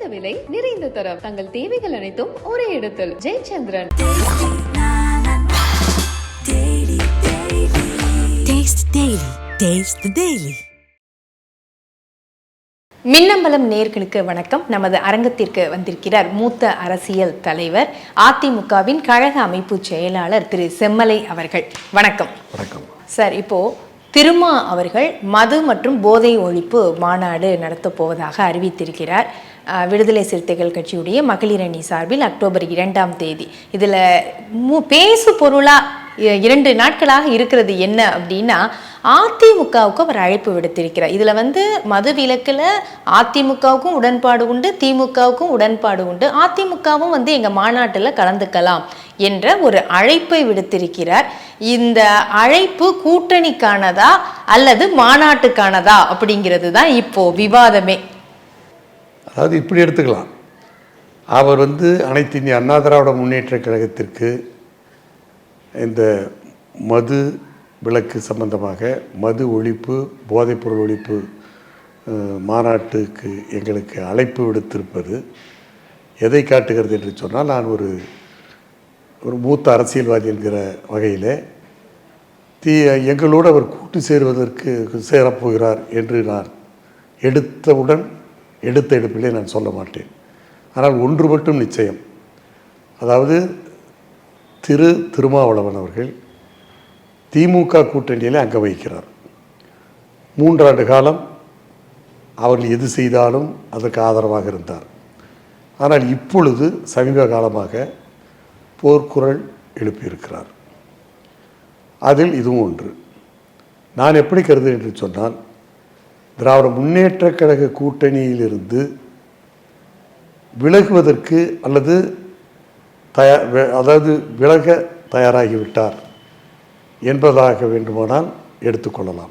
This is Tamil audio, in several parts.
குறைந்த விலை நிறைந்த தரம். தங்கள் தேவைகள் அனைத்தும் ஒரே இடத்தில். Jayachandran. Taste Daily. Taste the Daily. Minnambalam நேர்களுக்கு வணக்கம். நமது அரங்கத்திற்கு வந்திருக்கிறார் மூத்த அரசியல் தலைவர் அதிமுகவின் கழக அமைப்பு செயலாளர் திரு செம்மலை அவர்கள். வணக்கம். வணக்கம். சார் இப்போ திருமா அவர்கள் மது மற்றும் போதை ஒழிப்பு மாநாடு நடத்தப் போவதாக அறிவித்திருக்கிறார். விடுதலை சிறுத்தைகள் கட்சியுடைய மகளிர் அணி சார்பில் அக்டோபர் இரண்டாம் தேதி. இதில் மு பேசு பொருளாக இரண்டு நாட்களாக இருக்கிறது என்ன அப்படின்னா அதிமுகவுக்கு அவர் அழைப்பு விடுத்திருக்கிறார். இதில் வந்து மது விலக்கில் அதிமுகவுக்கும் உடன்பாடு உண்டு திமுகவுக்கும் உடன்பாடு உண்டு. அதிமுகவும் வந்து எங்கள் மாநாட்டில் கலந்துக்கலாம். என்ற ஒரு அழைப்பை விடுத்திருக்கிறார். இந்த அழைப்பு கூட்டணிக்கானதா அல்லது மாநாட்டுக்கானதா அப்படிங்கிறது தான் இப்போ விவாதமே. அதாவது இப்படி எடுத்துக்கலாம். அவர் வந்து அனைத்து இந்திய அண்ணா திராவிட முன்னேற்ற கழகத்திற்கு இந்த மது விளக்கு சம்பந்தமாக மது ஒழிப்பு போதைப்பொருள் ஒழிப்பு மாநாட்டுக்கு எங்களுக்கு அழைப்பு விடுத்திருப்பது எதை காட்டுகிறது என்று சொன்னால் நான் ஒரு ஒரு மூத்த அரசியல்வாதி என்கிற வகையில் தீ எங்களோடு அவர் கூட்டு சேருவதற்கு சேரப்போகிறார் என்று நான் எடுத்தவுடன் எடுத்த எடுப்பிலே நான் சொல்ல மாட்டேன். ஆனால் ஒன்று மட்டும் நிச்சயம். அதாவது திரு திருமாவளவன் அவர்கள் திமுக கூட்டணியில் அங்க வகிக்கிறார். மூன்றாண்டு காலம் அவர்கள் எது செய்தாலும் அதற்கு ஆதரவாக இருந்தார். ஆனால் இப்பொழுது சமீப காலமாக போர்க்குரல் எழுப்பியிருக்கிறார். அதில் இதுவும் ஒன்று. நான் எப்படி கருது என்று சொன்னால் திராவிட முன்னேற்றக் கழக கூட்டணியிலிருந்து விலகுவதற்கு அல்லது தயா அதாவது விலக தயாராகிவிட்டார் என்பதாக வேண்டுமானால் எடுத்துக்கொள்ளலாம்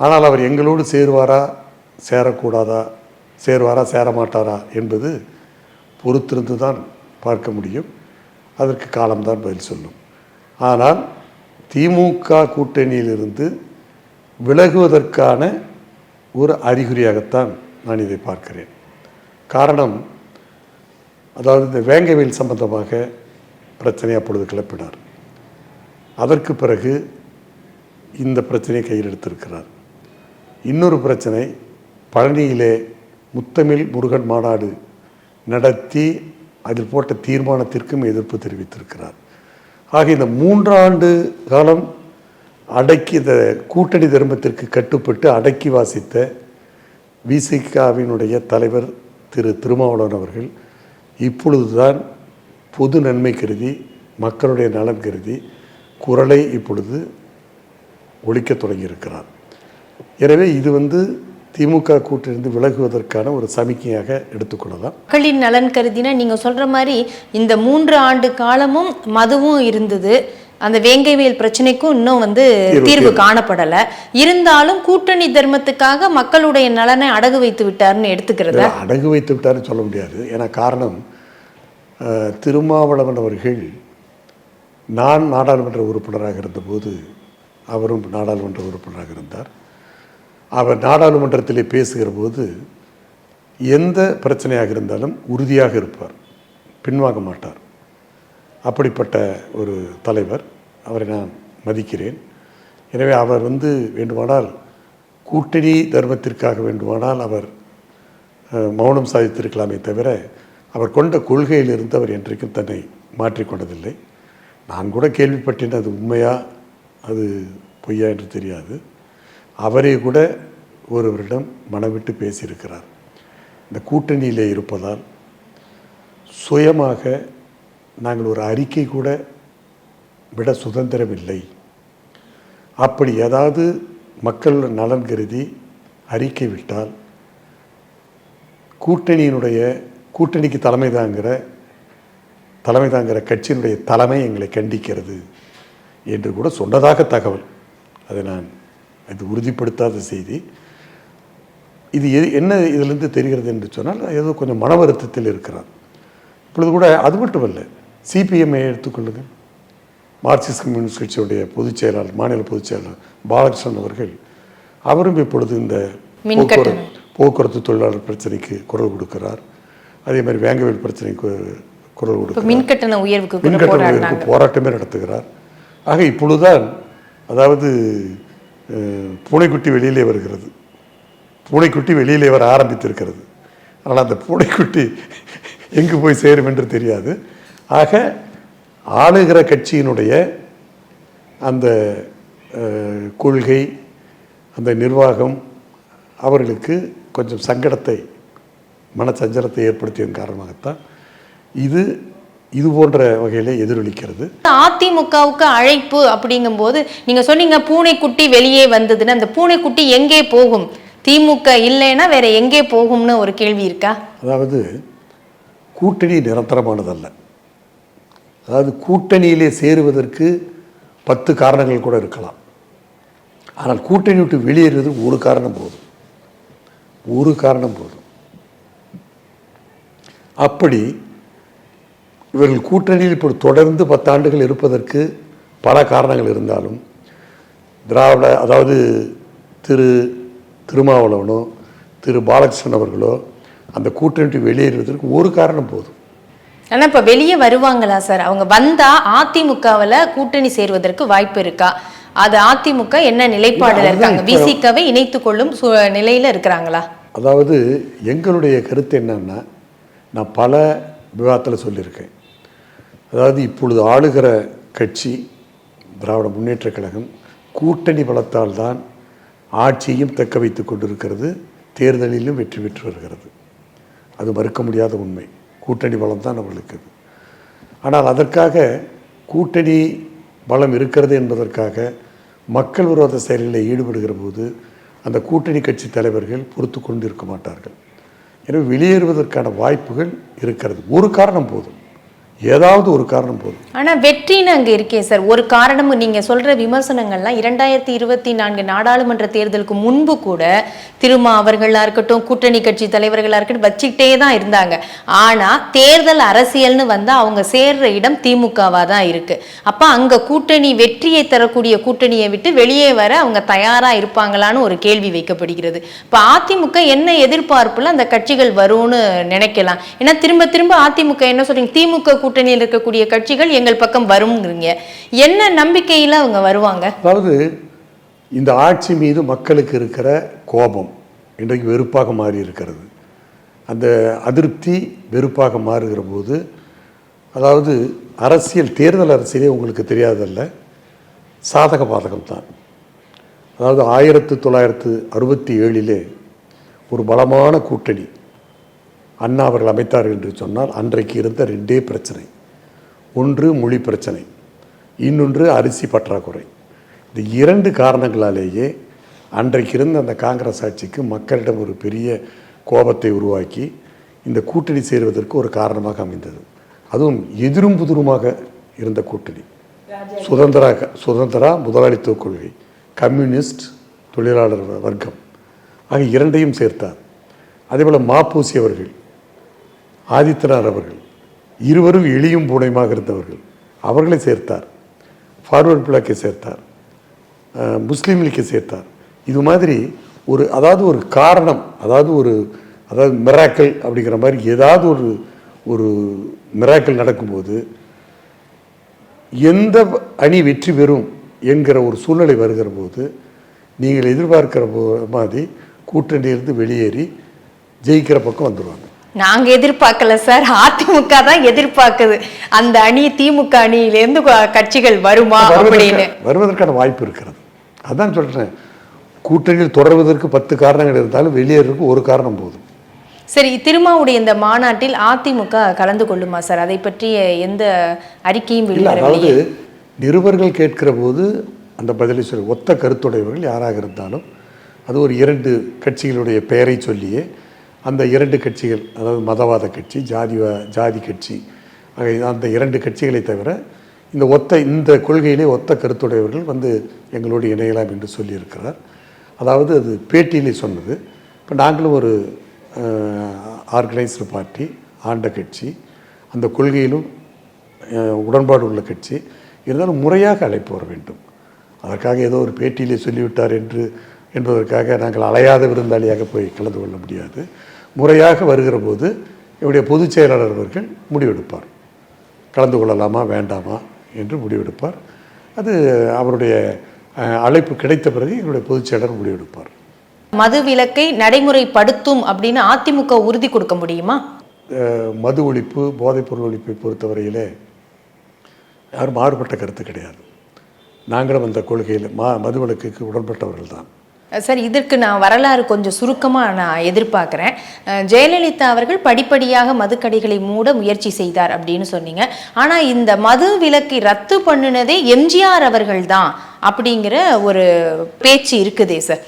ஆனால் அவர் எங்களோடு சேருவாரா சேரக்கூடாதா சேருவாரா சேரமாட்டாரா என்பது பொறுத்திருந்து தான் பார்க்க முடியும். அதற்கு காலம்தான் பதில் சொல்லும். ஆனால் திமுக கூட்டணியிலிருந்து விலகுவதற்கான ஒரு அறிகுறியாகத்தான் நான் இதை பார்க்கிறேன். காரணம் அதாவது இந்த வேங்கவேல் சம்பந்தமாக பிரச்சனை அப்பொழுது கிளப்பினார். அதற்கு பிறகு இந்த பிரச்சனையை கையில் எடுத்திருக்கிறார். இன்னொரு பிரச்சனை பழனியிலே முத்தமிழ் முருகன் மாநாடு நடத்தி அதில் போட்ட தீர்மானத்திற்கும் எதிர்ப்பு தெரிவித்திருக்கிறார். ஆக இந்த மூன்றாண்டு காலம் அடக்கி இந்த கூட்டணி தர்மத்திற்கு கட்டுப்பட்டு அடக்கி வாசித்த விசிகாவினுடைய தலைவர் திரு திருமாவளவன் அவர்கள் இப்பொழுதுதான் பொது நன்மை கருதி மக்களுடைய நலன் கருதி குரலை இப்பொழுது ஒழிக்கத் தொடங்கியிருக்கிறார். எனவே இது வந்து திமுக கூட்டிலிருந்து விலகுவதற்கான ஒரு சமிக்கையாக எடுத்துக்கொள்ளலாம் மக்களின் நலன் கருதினா நீங்க சொல்ற மாதிரி இந்த மூன்று ஆண்டு காலமும் மதுவும் இருந்தது. அந்த வேங்கைவேல் பிரச்சனைக்கும் இன்னும் வந்து தீர்வு-. காணப்படல. இருந்தாலும் கூட்டணி தர்மத்துக்காக மக்களுடைய நலனை அடகு வைத்து விட்டாருன்னு எடுத்துக்கிறதா? அடகு வைத்து விட்டார்னு சொல்ல முடியாது. ஏன்னா காரணம் திருமாவளவன் அவர்கள் நான் நாடாளுமன்ற உறுப்பினராக இருந்தபோது அவரும் நாடாளுமன்ற உறுப்பினராக இருந்தார். அவர் நாடாளுமன்றத்திலே பேசுகிற போது எந்த பிரச்சனையாக இருந்தாலும் உறுதியாக இருப்பார் பின்வாங்க மாட்டார். அப்படிப்பட்ட ஒரு தலைவர் அவரை நான் மதிக்கிறேன். எனவே அவர் வந்து வேண்டுமானால் கூட்டணி தர்மத்திற்காக வேண்டுமானால் அவர் மௌனம் சாதித்திருக்கலாமே தவிர அவர் கொண்ட கொள்கையிலிருந்து அவர் என்றைக்கும் தன்னை மாற்றிக்கொண்டதில்லை. நான் கூட கேள்விப்பட்டேன் அது உண்மையா அது பொய்யா என்று தெரியாது. அவரே கூட ஒருவரிடம் மனவிட்டு பேசியிருக்கிறார். இந்த கூட்டணியிலே இருப்பதால் சுயமாக நாங்கள் ஒரு அறிக்கை கூட விட சுதந்திரம் இல்லை அப்படி ஏதாவது மக்கள் நலன் கருதி அறிக்கை விட்டால் கூட்டணியினுடைய கூட்டணிக்கு தலைமை தாங்கிற தலைமை தாங்கிற கட்சியினுடைய தலைமை எங்களை கண்டிக்கிறது என்று கூட சொன்னதாக தகவல். அதை நான் அது உறுதிப்படுத்தாத செய்தி. இது எது என்ன இதிலிருந்து தெரிகிறது என்று சொன்னால் ஏதோ கொஞ்சம் மன வருத்தத்தில் இருக்கிறார். இப்பொழுது கூட அது மட்டுமல்ல சிபிஎம்ஐ எடுத்துக்கொள்ளுங்கள். மார்க்சிஸ்ட் கம்யூனிஸ்ட் கட்சியுடைய பொதுச் செயலாளர் மாநில பொதுச் செயலாளர் பாலகிருஷ்ணன் அவர்கள் அவரும் இப்பொழுது இந்த போக்குவரத்து போக்குவரத்து தொழிலாளர் பிரச்சனைக்கு குரல் கொடுக்கிறார். அதே மாதிரி வேங்கவேல் பிரச்சனைக்கு குரல் கொடுக்கிறார். மின்கட்டண உயர்வுக்கு மின்கட்டண போராட்டமே நடத்துகிறார். ஆக இப்பொழுதுதான் அதாவது பூனைக்குட்டி வெளியிலே வருகிறது. பூனைக்குட்டி வெளியிலே வர ஆரம்பித்திருக்கிறது. ஆனால் அந்த பூனைக்குட்டி எங்கு போய் சேரும் என்று தெரியாது. ஆக ஆளுகிற கட்சியினுடைய அந்த கொள்கை அந்த நிர்வாகம் அவர்களுக்கு கொஞ்சம் சங்கடத்தை மனச்சஞ்சலத்தை ஏற்படுத்தியதன் காரணமாகத்தான் இது இது போன்ற வகையிலே எதிரொலிக்கிறது. அதிமுகவுக்கு அழைப்பு அப்படிங்கும்போது நீங்க சொன்னீங்க பூனைக்குட்டி வெளியே வந்ததுன்னு. அந்த பூனைக்குட்டி எங்கே போகும்? திமுக இல்லைன்னா வேற எங்கே போகும்னு ஒரு கேள்வி இருக்கா? அதாவது கூட்டணி நிரந்தரமானதல்ல. அதாவது கூட்டணியிலே சேருவதற்கு பத்து காரணங்கள் கூட இருக்கலாம். ஆனால் கூட்டணி விட்டு வெளியேறுவது ஒரு காரணம் போதும். ஒரு காரணம் போதும். அப்படி இவர்கள் கூட்டணியில் இப்போ தொடர்ந்து பத்தாண்டுகள் இருப்பதற்கு பல காரணங்கள் இருந்தாலும் திராவிட அதாவது திரு திருமாவளவனோ திரு பாலகிருஷ்ணன் அவர்களோ அந்த கூட்டணி வெளியேறுவதற்கு ஒரு காரணம் போதும். ஆனா இப்ப வெளியே வருவாங்களா சார்? அவங்க வந்தா அதிமுகவுல கூட்டணி சேர்வதற்கு வாய்ப்பு இருக்கா? அது அதிமுக என்ன நிலைப்பாடுல இல்ல, இருக்காங்க? விசிகவை இணைத்துக் கொள்ளும் சு- நிலையில இருக்கிறாங்களா? அதாவது எங்களுடைய கருத்து என்னன்னா நான் பல விவாதத்தில் சொல்லியிருக்கேன். அதாவது இப்பொழுது ஆளுகிற கட்சி திராவிட முன்னேற்ற கழகம் கூட்டணி பலத்தால் தான் ஆட்சியையும் தக்க வைத்து கொண்டிருக்கிறது தேர்தலிலும் வெற்றி பெற்று வருகிறது. அது மறுக்க முடியாத உண்மை. கூட்டணி பலம் தான் அவர்களுக்கு ஆனால் அதற்காக கூட்டணி பலம் இருக்கிறது என்பதற்காக மக்கள் விரோத செயல்களில் ஈடுபடுகிற போது அந்த கூட்டணி கட்சி தலைவர்கள் பொறுத்து கொண்டு இருக்க மாட்டார்கள். எனவே வெளியேறுவதற்கான வாய்ப்புகள் இருக்கிறது. ஒரு காரணம் போதும். ஏதாவது ஒரு காரணம் போதும். ஆனா வெற்றின்னு அங்க இருக்கே சார் ஒரு காரணம் நீங்க சொல்ற விமர்சனங்கள்லாம் இரண்டாயிரத்தி இருபத்தி நான்கு நாடாளுமன்ற தேர்தலுக்கு முன்பு கூட திருமா அவர்களா இருக்கட்டும் கூட்டணி கட்சி தலைவர்களா இருக்கட்டும் வச்சுக்கிட்டே தான் இருந்தாங்க. ஆனா தேர்தல் அரசியல்னு வந்தா அவங்க சேர்ற இடம் திமுகவா தான் இருக்கு. அப்ப அங்க கூட்டணி வெற்றியை தரக்கூடிய கூட்டணியை விட்டு வெளியே வர அவங்க தயாரா இருப்பாங்களான்னு ஒரு கேள்வி வைக்கப்படுகிறது. இப்ப அதிமுக என்ன எதிர்பார்ப்புல அந்த கட்சிகள் வரும்னு நினைக்கலாம். ஏன்னா திரும்ப திரும்ப அதிமுக என்ன சொல்றீங்க? திமுக கூட்டணியில் இருக்கக்கூடிய கட்சிகள் எங்கள் பக்கம் வருங்கிறீங்க என்ன நம்பிக்கையில் அவங்க வருவாங்க? அதாவது இந்த ஆட்சி மீது மக்களுக்கு இருக்கிற கோபம் இன்றைக்கு வெறுப்பாக மாறி இருக்கிறது அந்த அதிருப்தி வெறுப்பாக மாறுகிற போது அதாவது அரசியல் தேர்தல் அரசியலே உங்களுக்கு தெரியாதல்ல. சாதக பாதகம் தான். அதாவது ஆயிரத்து தொள்ளாயிரத்து அறுபத்தி ஏழிலே ஒரு பலமான கூட்டணி அண்ணா அவர்கள் அமைத்தார்கள் என்று சொன்னால் அன்றைக்கு இருந்த ரெண்டே பிரச்சனை. ஒன்று மொழி பிரச்சனை இன்னொன்று அரிசி பற்றாக்குறை. இந்த இரண்டு காரணங்களாலேயே அன்றைக்கு இருந்த அந்த காங்கிரஸ் ஆட்சிக்கு மக்களிடம் ஒரு பெரிய கோபத்தை உருவாக்கி இந்த கூட்டணி சேருவதற்கு ஒரு காரணமாக அமைந்தது. அதுவும் எதிரும் புதிருமாக இருந்த கூட்டணி. சுதந்திர சுதந்திரா முதலாளித்துவ கொள்கை கம்யூனிஸ்ட் தொழிலாளர் வர்க்கம். ஆக இரண்டையும் சேர்த்தார். அதேபோல் மாப்பூசி அவர்கள் ஆதித்தனார் அவர்கள் இருவரும் எளியும் பூனையுமாக இருந்தவர்கள். அவர்களை சேர்த்தார். ஃபார்வர்ட் பிளாக்கை சேர்த்தார். முஸ்லீம் லீக்கை சேர்த்தார். இது மாதிரி ஒரு அதாவது ஒரு காரணம் அதாவது ஒரு அதாவது மிராக்கள் அப்படிங்கிற மாதிரி ஏதாவது ஒரு ஒரு மிராக்கள் நடக்கும்போது எந்த அணி வெற்றி பெறும் என்கிற ஒரு சூழ்நிலை வருகிற போது நீங்கள் எதிர்பார்க்கிற மாதிரி கூட்டணியிலிருந்து வெளியேறி ஜெயிக்கிற பக்கம் வந்துடுவாங்க நாங்க எதிர்பார்க்கல சார். அதிமுக தான் எதிர்பார்க்குது. அந்த அணி திமுக அணியிலேருந்து கட்சிகள் வருமா அப்படின்னு. வருவதற்கான வாய்ப்பு இருக்கிறது. அதான் சொல்றேன். கூட்டணியில் தொடர்வதற்கு பத்து காரணங்கள் இருந்தாலும் வெளியேறதுக்கு ஒரு காரணம் போதும். சரி திருமாவுடைய இந்த மாநாட்டில் அதிமுக கலந்து கொள்ளுமா சார்? அதை பற்றிய எந்த அறிக்கையும் அதாவது நிருபர்கள் கேட்கிற போது அந்த பதிலை சொல்லி ஒத்த கருத்துடையவர்கள் யாராக இருந்தாலும் அது ஒரு இரண்டு கட்சிகளுடைய பெயரை சொல்லியே அந்த இரண்டு கட்சிகள் அதாவது மதவாத கட்சி ஜாதி ஜாதி கட்சி அந்த இரண்டு கட்சிகளை தவிர இந்த ஒத்த இந்த கொள்கையிலே ஒத்த கருத்துடையவர்கள் வந்து எங்களோடு இணையலாம் என்று சொல்லியிருக்கிறார். அதாவது அது பேட்டியிலே சொன்னது. இப்போ நாங்களும் ஒரு ஆர்கனைஸ்டு பார்ட்டி ஆண்ட கட்சி அந்த கொள்கையிலும் உடன்பாடு உள்ள கட்சி இருந்தாலும் முறையாக அழைப்பு வர வேண்டும். அதற்காக ஏதோ ஒரு பேட்டியிலே சொல்லிவிட்டார் என்று என்பதற்காக நாங்கள் அலையாத விருந்தாளியாக போய் கலந்து கொள்ள முடியாது. முறையாக வருகிற போது என்னுடைய பொதுச் செயலாளர் அவர்கள் முடிவெடுப்பார். கலந்து கொள்ளலாமா வேண்டாமா என்று முடிவெடுப்பார். அது அவருடைய அழைப்பு கிடைத்த பிறகு எங்களுடைய பொதுச் செயலாளர் முடிவெடுப்பார். மது விலக்கை நடைமுறைப்படுத்தும் அப்படின்னு அதிமுக உறுதி கொடுக்க முடியுமா? மது ஒழிப்பு போதைப்பொருள் ஒழிப்பை பொறுத்தவரையிலே யாரும் மாறுபட்ட கருத்து கிடையாது. நாங்களும் அந்த கொள்கையில் மா மது விலக்குக்கு உடன்பட்டவர்கள் தான் சார் இதற்கு நான் வரலாறு கொஞ்சம் சுருக்கமாக நான் எதிர்பார்க்குறேன். ஜெயலலிதா அவர்கள் படிப்படியாக மதுக்கடைகளை மூட முயற்சி செய்தார் அப்படின்னு சொன்னீங்க. ஆனால் இந்த மது விலக்கை ரத்து பண்ணினதே எம்ஜிஆர் அவர்கள் தான் அப்படிங்கிற ஒரு பேச்சு இருக்குதே சார்.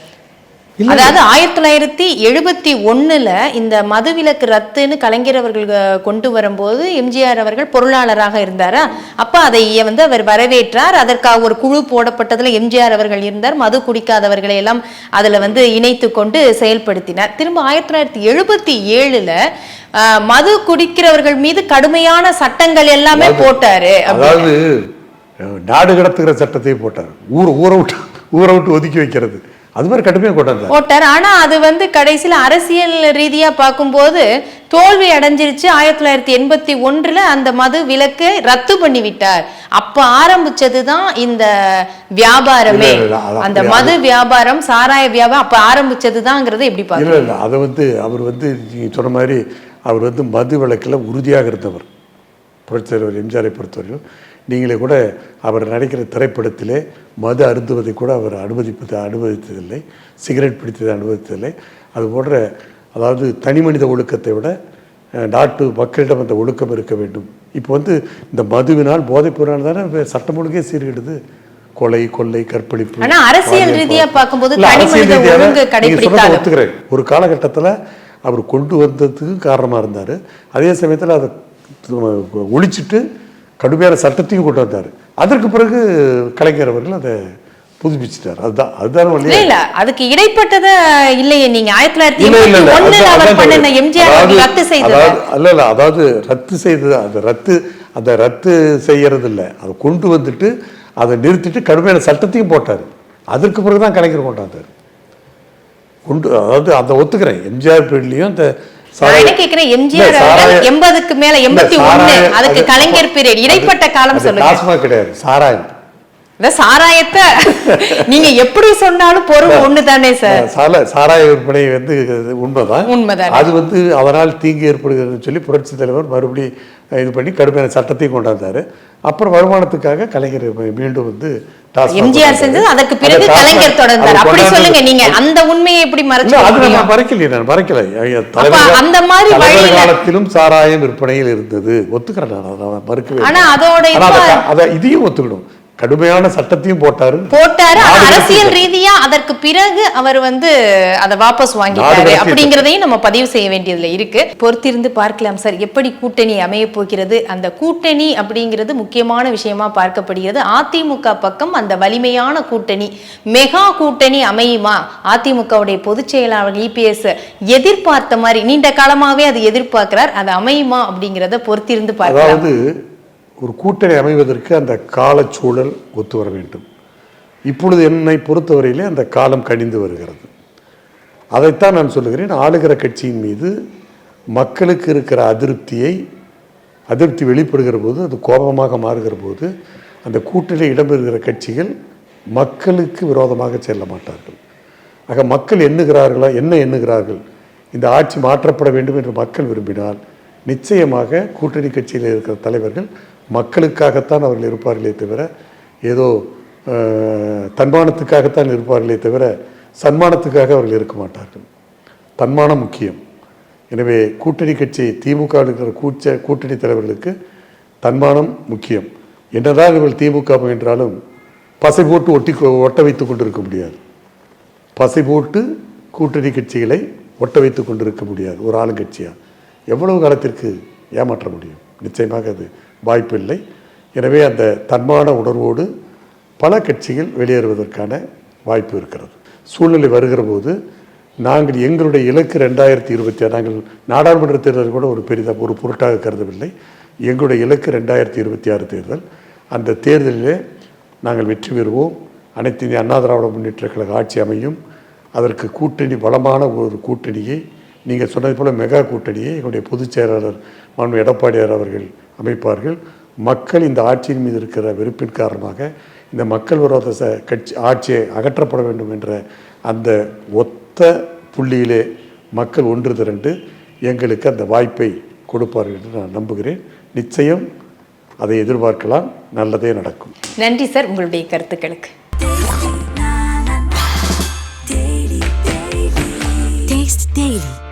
அதாவது ஆயிரத்தி தொள்ளாயிரத்தி எழுபத்தி ஒண்ணுல இந்த மதுவிலக்கு ரத்துன்னு கலைஞர் அவர்கள் கொண்டு வரும்போது எம்ஜிஆர் அவர்கள் பொருளாளராக இருந்தாரா? அப்ப அதை வந்து அவர் வரவேற்றார். அதற்காக ஒரு குழு போடப்பட்டதுல எம்ஜிஆர் அவர்கள் இருந்தார். மது குடிக்காதவர்களை எல்லாம் அதுல வந்து இணைத்து கொண்டு செயல்படுத்தினார். திரும்ப ஆயிரத்தி தொள்ளாயிரத்தி எழுபத்தி ஏழுல மது குடிக்கிறவர்கள் மீது கடுமையான சட்டங்கள் எல்லாமே போட்டாரு. அதாவது நாடு கடத்துகிற சட்டத்தை போட்டார். ஊர் ஊரை விட்டு ஊரை விட்டு ஒதுக்கி வைக்கிறது. அது மாதிரி கடுமையாக கொண்டாந்தார் போட்டார். ஆனா அது வந்து கடைசியில அரசியல் ரீதியா பார்க்கும்போது தோல்வி அடைஞ்சிருச்சு. ஆயிரத்தி தொள்ளாயிரத்தி எண்பத்தி ஒன்றுல அந்த மது விலக்கு ரத்து பண்ணி விட்டார் அப்ப ஆரம்பிச்சதுதான் இந்த வியாபாரமே. அந்த மது வியாபாரம் சாராய வியாபாரம் அப்ப ஆரம்பிச்சதுதாங்கிறத எப்படி இல்லை பாக்குறீங்க இல்லை அதை வந்து அவர் வந்து நீங்கள் சொன்ன மாதிரி அவர் வந்து மது விளக்கில் உறுதியாக இருந்தவர் புரட்சித் தலைவர் எம்ஜிஆரை பொறுத்தவரையிலும். நீங்களே கூட அவர் நடிக்கிற திரைப்படத்திலே மது அருந்துவதை கூட அவர் அனுமதிப்பது அனுமதித்ததில்லை. சிகரெட் பிடித்ததை அனுமதித்ததில்லை. அது போன்ற அதாவது தனி மனித ஒழுக்கத்தை விட நாட்டு மக்களிடம் அந்த ஒழுக்கம் இருக்க வேண்டும். இப்போ வந்து இந்த மதுவினால் போதைப் பொருளால் தானே சட்டம் ஒழுங்கே சீர்கிடுது. கொலை கொள்ளை கற்பழிப்பு அரசியல். பார்க்கும்போது ரீதியாக கடைபிடித்தாலும். ஒத்துக்கிறேன். ஒரு காலகட்டத்தில் அவர் கொண்டு வந்ததுக்கு காரணமாக இருந்தார். அதே சமயத்தில் அதை ஒழிச்சிட்டு கடுமையான சட்டத்தையும் கொண்டு வந்தார். அதற்கு பிறகு கலைஞர் அவர்கள் அதை புதுப்பிச்சிட்டார். அதுதான் அதுதான் வழியா. இல்ல அதுக்கு இடைப்பட்டத இல்லையே நீங்க. ஆயிரத்தி தொள்ளாயிரத்தி. எம்ஜிஆர் ரத்து செய்தது. இல்ல அதாவது ரத்து செய்தது அந்த ரத்து அந்த ரத்து செய்யறது இல்லை அதை கொண்டு வந்துட்டு அதை நிறுத்திட்டு கடுமையான சட்டத்தையும் போட்டார். அதற்கு பிறகு தான் கலைஞர் கொண்டாந்தார். கொண்டு அதாவது அதை ஒத்துக்கிறேன். எம்ஜிஆர் பீரியட்லயும் அந்த என்ன கேக்குறேன் எம்ஜிஆர் அவர்கள் எண்பதுக்கு மேல எண்பத்தி ஒண்ணு அதுக்கு அது- கலைஞர் பீரியட் இடைப்பட்ட காலம் சொல்லுங்க. கிடையாது சாராயம். இந்த சாராயத்தை நீங்க எப்படி சொன்னாலும் பொருள் ஒண்ணு தானே சார் சால சாராய விற்பனை வந்து உண்மைதான் உண்மைதானே. அது வந்து அதனால் தீங்கு ஏற்படுகிறதுன்னு சொல்லி புரட்சி தலைவர் மறுபடி இது பண்ணி கடுமையான சட்டத்தையும் கொண்டாந்தாரு அப்புறம் வருமானத்துக்காக கலைஞர் மீண்டும் வந்து எம்ஜிஆர். செஞ்சது அதற்கு பிறகு கலைஞர் தொடர்ந்தார் அப்படி சொல்லுங்க நீங்க அந்த உண்மையை எப்படி மறைச்சு அது? நான் மறைக்கலையே நான் மறைக்கல அந்த மாதிரி காலத்திலும் சாராயம் விற்பனையில் இருந்தது ஒத்துக்கிறேன் நான் மறுக்கவே. ஆனா அதோட அதை இதையும் ஒத்துக்கணும் கடுமையான சட்டத்தையும் போட்டாரு. போட்டாரு. அரசியல். ரீதியா அதற்கு பிறகு அவர் வந்து அதை வாபஸ் வாங்கிட்டாரு. அப்படிங்கறதையும் நம்ம பதிவு செய்ய வேண்டியதுல இருக்கு. பொறுத்திருந்து பார்க்கலாம் சார். எப்படி கூட்டணி அமைய போகிறது? அந்த கூட்டணி அப்படிங்கிறது முக்கியமான விஷயமா பார்க்கப்படுகிறது. அதிமுக பக்கம் அந்த வலிமையான கூட்டணி மெகா கூட்டணி அமையுமா? அதிமுகவுடைய பொதுச் செயலாளர் இபிஎஸ் எதிர்பார்த்த மாதிரி நீண்ட காலமாவே அது எதிர்பார்க்கிறார். அது அமையுமா அப்படிங்கறத பொறுத்திருந்து பார்க்கலாம். ஒரு கூட்டணி அமைவதற்கு அந்த காலச்சூழல் ஒத்து வர வேண்டும். இப்பொழுது என்னை பொறுத்தவரையிலே அந்த காலம் கனிந்து வருகிறது. அதைத்தான் நான் சொல்லுகிறேன். ஆளுகிற கட்சியின் மீது மக்களுக்கு இருக்கிற அதிருப்தியை அதிருப்தி வெளிப்படுகிற போது அது கோபமாக மாறுகிற போது அந்த கூட்டணியில் இடம்பெறுகிற கட்சிகள் மக்களுக்கு விரோதமாக செல்ல மாட்டார்கள். ஆக மக்கள் எண்ணுகிறார்களா என்ன எண்ணுகிறார்கள்? இந்த ஆட்சி மாற்றப்பட வேண்டும் என்று மக்கள் விரும்பினால் நிச்சயமாக கூட்டணி கட்சியில் இருக்கிற தலைவர்கள் மக்களுக்காகத்தான் அவர்கள் இருப்பார்களே தவிர ஏதோ தன்மானத்துக்காகத்தான் இருப்பார்களே தவிர சன்மானத்துக்காக அவர்கள் இருக்க மாட்டார்கள். தன்மானம் முக்கியம். எனவே கூட்டணி கட்சி திமுக இருக்கிற கூச்ச கூட்டணி தலைவர்களுக்கு தன்மானம் முக்கியம். என்னதான் இவர்கள் திமுக என்றாலும் பசை போட்டு ஒட்டி கொ- ஒட்ட வைத்து கொண்டிருக்க முடியாது. பசை போட்டு கூட்டணி கட்சிகளை ஒட்ட வைத்து கொண்டிருக்க முடியாது. ஒரு ஆளுங்கட்சியாக எவ்வளவு காலத்திற்கு ஏமாற்ற முடியும்? நிச்சயமாக அது வாய்ப்பில்லை. எனவே அந்த தன்மான உணர்வோடு பல கட்சிகள் வெளியேறுவதற்கான வாய்ப்பு இருக்கிறது. சூழ்நிலை வருகிற போது நாங்கள் எங்களுடைய இலக்கு ரெண்டாயிரத்தி இருபத்தி ஆறு நாங்கள் நாடாளுமன்ற தேர்தல் கூட ஒரு பெரிதாக ஒரு பொருட்டாக கருதவில்லை. எங்களுடைய இலக்கு ரெண்டாயிரத்தி இருபத்தி ஆறு தேர்தல். அந்த தேர்தலிலே நாங்கள் வெற்றி பெறுவோம். அனைத்து இந்திய அண்ணா திராவிட முன்னேற்ற கழக ஆட்சி அமையும். அதற்கு கூட்டணி பலமான ஒரு கூட்டணியை நீங்கள் சொன்னது போல் மெகா கூட்டணியை எங்களுடைய பொதுச் செயலாளர் மாண்பு எடப்பாடியார் அவர்கள் அமைப்பார்கள். மக்கள் இந்த ஆட்சியின் மீது இருக்கிற வெறுப்பின் காரணமாக இந்த மக்கள் விரோத ச கட்சி ஆட்சியை அகற்றப்பட வேண்டும் என்ற அந்த ஒத்த புள்ளியிலே மக்கள் ஒன்று திரண்டு எங்களுக்கு அந்த வாய்ப்பை கொடுப்பார்கள் என்று நான் நம்புகிறேன். நிச்சயம் அதை எதிர்பார்க்கலாம். நல்லதே நடக்கும். நன்றி சார். உங்களுடைய கருத்துக்களுக்கு. Taste Daily.